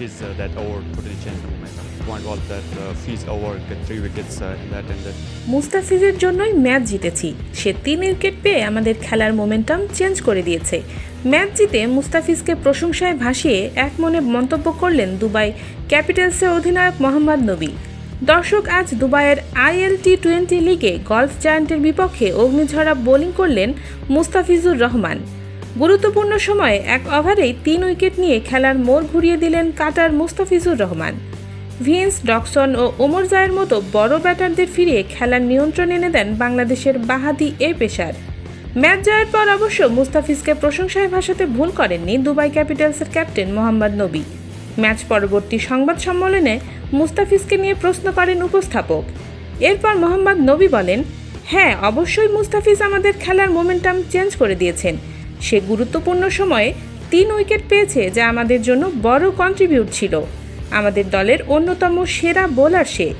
Fiz uh, that over totally changed the momentum. Point was that uh, Fiz over three wickets uh, in that ended. মুস্তাফিজের জন্যই match জিতেছি সে তিন wicket পেয়ে আমাদের খেলার momentum change করে দিয়েছে ম্যাচ জিতে মুস্তাফিজকে প্রশংসায় ভাসিয়ে এক মনে মন্তব্য করলেন দুবাই ক্যাপিটালসের অধিনায়ক মোহাম্মদ নবী দর্শক আজ দুবাইয়ের আইএলটি টোয়েন্টি লিগে গলফ জায়ান্টের বিপক্ষে অগ্নিঝরা বোলিং করলেন মুস্তাফিজুর রহমান গুরুত্বপূর্ণ সময়ে এক ওভারেই তিন উইকেট নিয়ে খেলার মোড় ঘুরিয়ে দিলেন কাটার মুস্তাফিজুর রহমান। ভিন্স ডকসন ও ওমর জায়ের মতো বড় ব্যাটারদের ফিরিয়ে খেলার নিয়ন্ত্রণ এনে দেন বাংলাদেশের বাহাদি এ পেশার ম্যাচ জয়ের পর অবশ্য মুস্তাফিজকে প্রশংসায় ভাষাতে ভুল করেননি দুবাই ক্যাপিটালসের ক্যাপ্টেন মোহাম্মদ নবী। ম্যাচ পরবর্তী সংবাদ সম্মেলনে মুস্তাফিজকে নিয়ে প্রশ্ন করেন উপস্থাপক। এরপর মোহাম্মদ নবী বলেন হ্যাঁ অবশ্যই মুস্তাফিজ আমাদের খেলার মোমেন্টাম চেঞ্জ করে দিয়েছেন। সে গুরুত্বপূর্ণ সময়ে তিন উইকেট পেয়েছে যা আমাদের জন্য বড় কন্ট্রিবিউট ছিল। আমাদের দলের অন্যতম সেরা বোলার সে।